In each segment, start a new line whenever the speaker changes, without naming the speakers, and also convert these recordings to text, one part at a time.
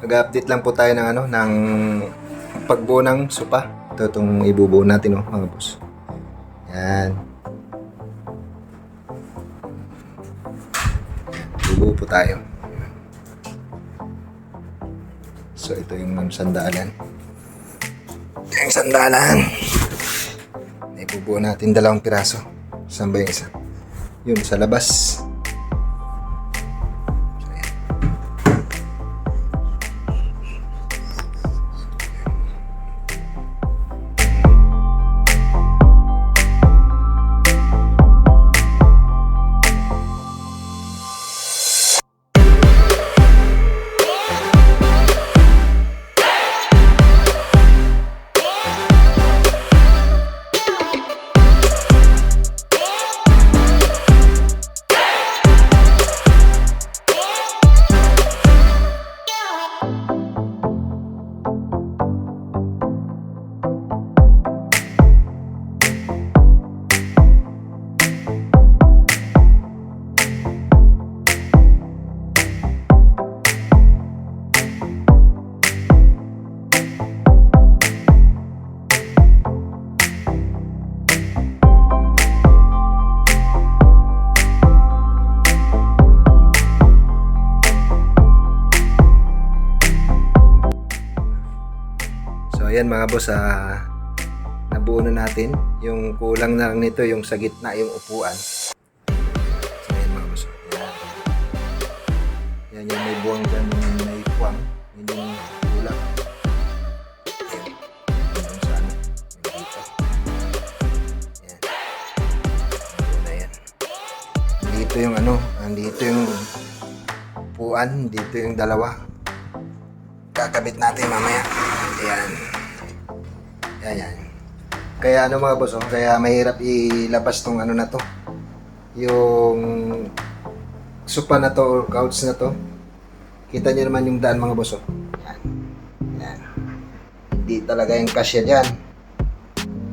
Nag-update lang po tayo ng ano, ng pagbuo ng sopa. Ito itong ibubuo natin, oh, mga boss. Yan. Bubuo po tayo. So, ito yung sandalan. Ito yung sandalan. Ibubuo natin dalawang piraso. Saan ba yung isa? Yun, sa labas. Ayan mga boss, ah, nabuo na natin. Yung kulang na lang nito yung sa gitna, yung upuan. So ayan mga boss. Ayan. Yan yung may buwang dyan, yung may puwang. Yun yung kulang. Ayan. Ano, dito. Ayan. Dito yung ano, andito yung upuan, dito yung dalawa. Kakabit natin mamaya. Ayan. Ayan, yan. Kaya ano mga boss, oh, kaya mahirap ilabas tong ano na to. Yung sopa na to or couch na to. Kita niyo naman yung daan mga boss, oh. Yan. Yan. Hindi talaga yung kasya dyan.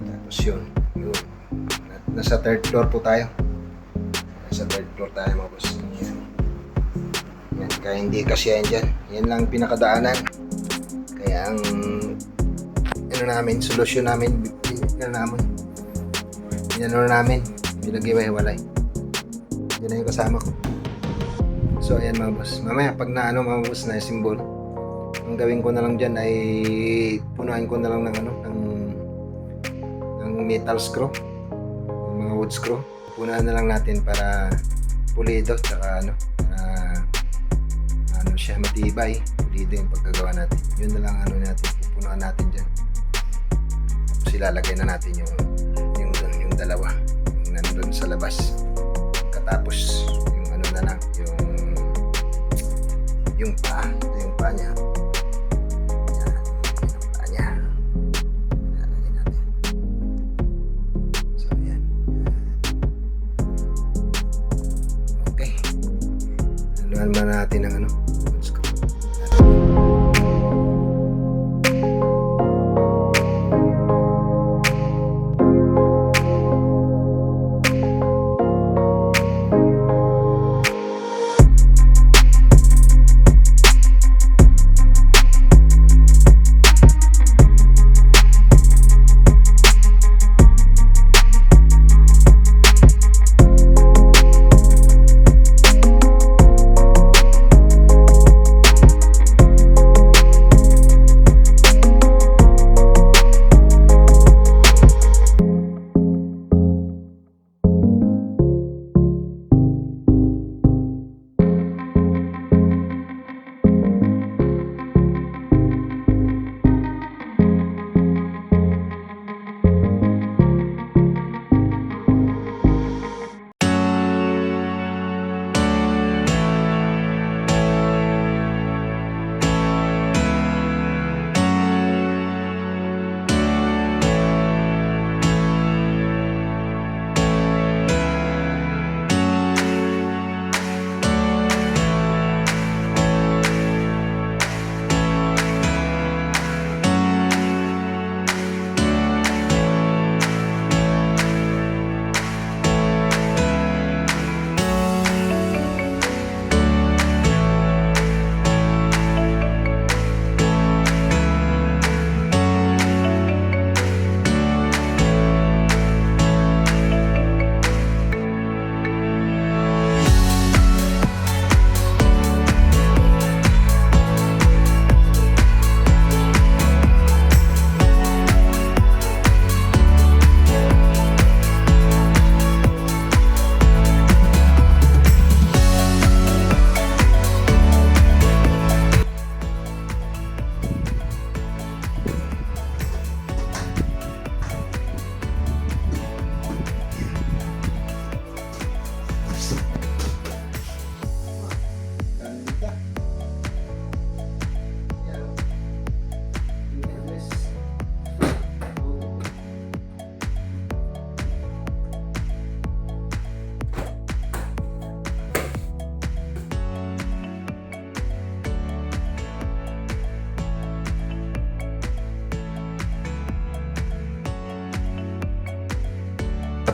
Tapos yun. Yun. Nasa third floor po tayo. Nasa third floor tayo mga boss. Yan. Yan. Kaya hindi kasya yan dyan. Yan lang pinakadaanan. Kaya ang ano namin, solusyon namin, ano namin, inano namin, pinag-iwa-hiwalay. Yun na yung kasama ko. So, ayan mga boss. Mamaya, pag na ano mga boss na symbol, ang gawin ko na lang dyan ay punuan ko na lang ng ano, ng, ng metal screw, yung mga wood screw. Punuan na lang natin para pulido, tsaka ano, ano siya matibay pulido yung pagkagawa natin yun na lang ano natin pupunuan natin dyan tapos ilalagay na natin yung yung, yung dalawa. Yung nandun sa labas. Katapos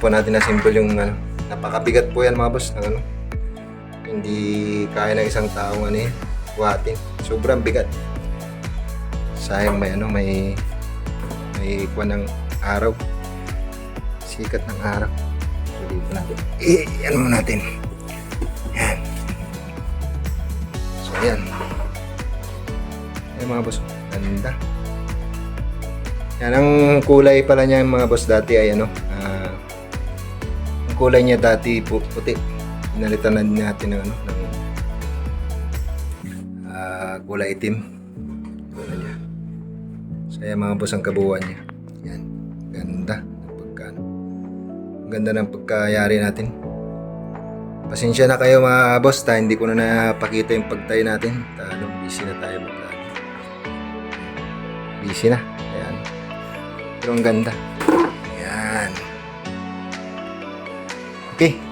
po natin na simple yung ano. Napakabigat po yan mga boss. Ng, ano, hindi kaya ng isang taong ano eh, buhatin. Sobrang bigat. Sayang may ano, may may kuha ng araw. Sikat ng araw. So, dito natin. Eh, ano mo natin. Yan. So, yan. Ayan mga boss. Ganda. Yan ang kulay pala niya mga boss dati ay ano. Ah, kulay niya dati pu- puti. Pinalitan na natin ng ano ng ah, kulay itim. Kulay niya. So ayan mga boss ang kabuuan niya. Yan. Ganda ng pagka Ganda ng pagkayari natin. Pasensya na kayo mga boss, ta hindi ko na napakita yung pagtayo natin. Talo, busy na tayo mag Busy na. Ayan. Pero ang ganda. Ayan. Oke,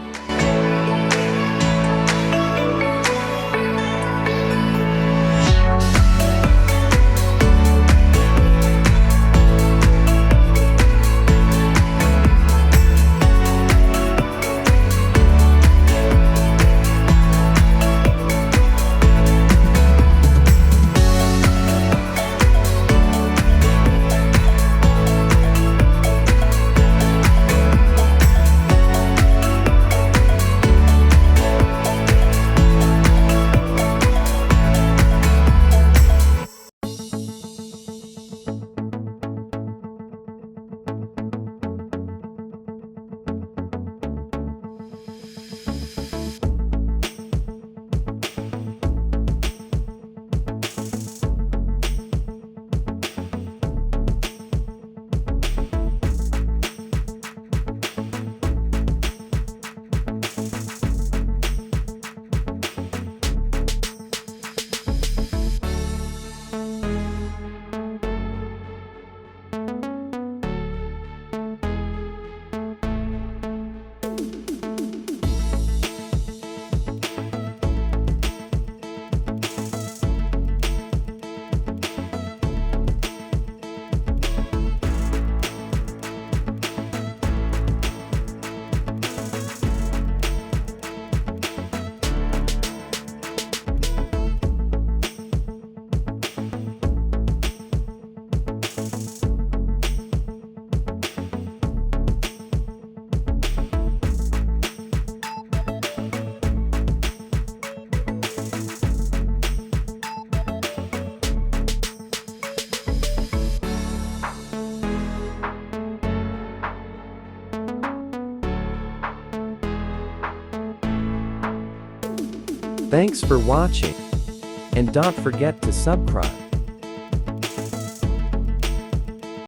Thanks for watching. And don't forget to subscribe.